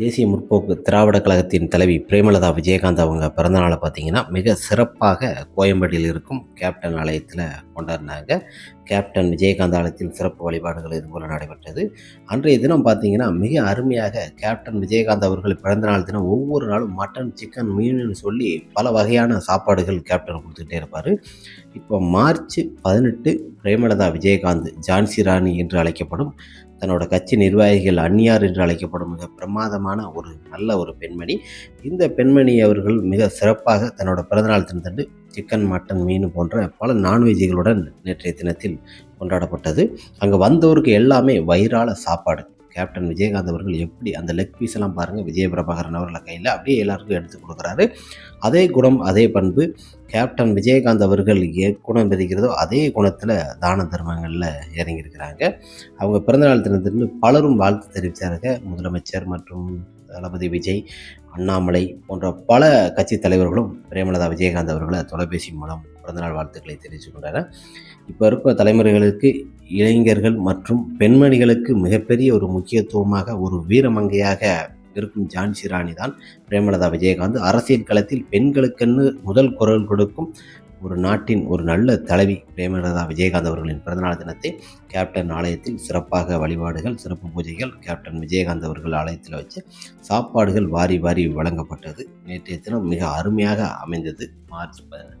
தேசிய முற்போக்கு திராவிட கழகத்தின் தலைவி பிரேமலதா விஜயகாந்த் அவங்க பிறந்தநாளை பார்த்தீங்கன்னா மிக சிறப்பாக கோயம்பேட்டில் இருக்கும் கேப்டன் ஆலயத்தில் கொண்டாடினாங்க. கேப்டன் விஜயகாந்த் ஆலயத்தில் சிறப்பு வழிபாடுகள் இதுபோல் நடைபெற்றது. அன்றைய தினம் பார்த்தீங்கன்னா மிக அருமையாக கேப்டன் விஜயகாந்த் அவர்கள் பிறந்தநாள் தினம் ஒவ்வொரு நாளும் மட்டன் சிக்கன் மீன் சொல்லி பல வகையான சாப்பாடுகள் கேப்டன் கொடுத்துட்டே இருப்பார். இப்போ மார்ச் பதினெட்டு பிரேமலதா விஜயகாந்த் ஜான்சி ராணி என்று அழைக்கப்படும் தன்னோட கட்சி நிர்வாகிகள் அந்நியார் என்று அழைக்கப்படும் மிக பிரமாதமான ஒரு நல்ல ஒரு பெண்மணி. இந்த பெண்மணி அவர்கள் மிக சிறப்பாக தன்னோட பிறந்தநாள் தினத்தன்று சிக்கன் மட்டன் மீன் போன்ற பல நான்வெஜ்களுடன் நேற்றைய தினத்தில் கொண்டாடப்பட்டது. அங்கே வந்தவருக்கு எல்லாமே வயிறால சாப்பாடு. கேப்டன் விஜயகாந்த் அவர்கள் எப்படி அந்த லெக் பீஸ் எல்லாம் பாருங்கள் விஜய பிரபாகரன் அவர்கள் கையில் அப்படியே எல்லாருக்கும் எடுத்து கொடுக்குறாரு. அதே குணம் அதே பண்பு கேப்டன் விஜயகாந்த் அவர்கள் ஏ குணம் விதிக்கிறதோ அதே குணத்தில் தான தர்மங்களில் இறங்கியிருக்கிறாங்க. அவங்க பிறந்தநாள் தினத்திற்கு பலரும் வாழ்த்து தெரிவித்தாருங்க முதலமைச்சர் மற்றும் தளபதி விஜய் அண்ணாமலை போன்ற பல கட்சி தலைவர்களும் பிரேமலதா விஜயகாந்த் அவர்களை தொலைபேசி மூலம் பிறந்தநாள் வாழ்த்துக்களை தெரிவித்துக் கொண்டனர் இப்போ இருக்கிற தலைமுறைகளுக்கு இளைஞர்கள் மற்றும் பெண்மணிகளுக்கு மிகப்பெரிய ஒரு முக்கியத்துவமாக ஒரு வீரமங்கையாக இருக்கும் ஜான்சி ராணி தான் பிரேமலதா விஜயகாந்த். அரசியல் களத்தில் பெண்களுக்கென்று முதல் குரல் கொடுக்கும் ஒரு நாட்டின் ஒரு நல்ல தலைவி பிரேமலதா விஜயகாந்த் அவர்களின் பிறந்தநாள் தினத்தை கேப்டன் ஆலயத்தில் சிறப்பாக வழிபாடுகள் சிறப்பு பூஜைகள் கேப்டன் விஜயகாந்த் அவர்கள் ஆலயத்தில் வச்சு சாப்பாடுகள் வாரி வாரி வழங்கப்பட்டது. நேற்றைய தினம் மிக அருமையாக அமைந்தது. மார்ச் பதினெட்டு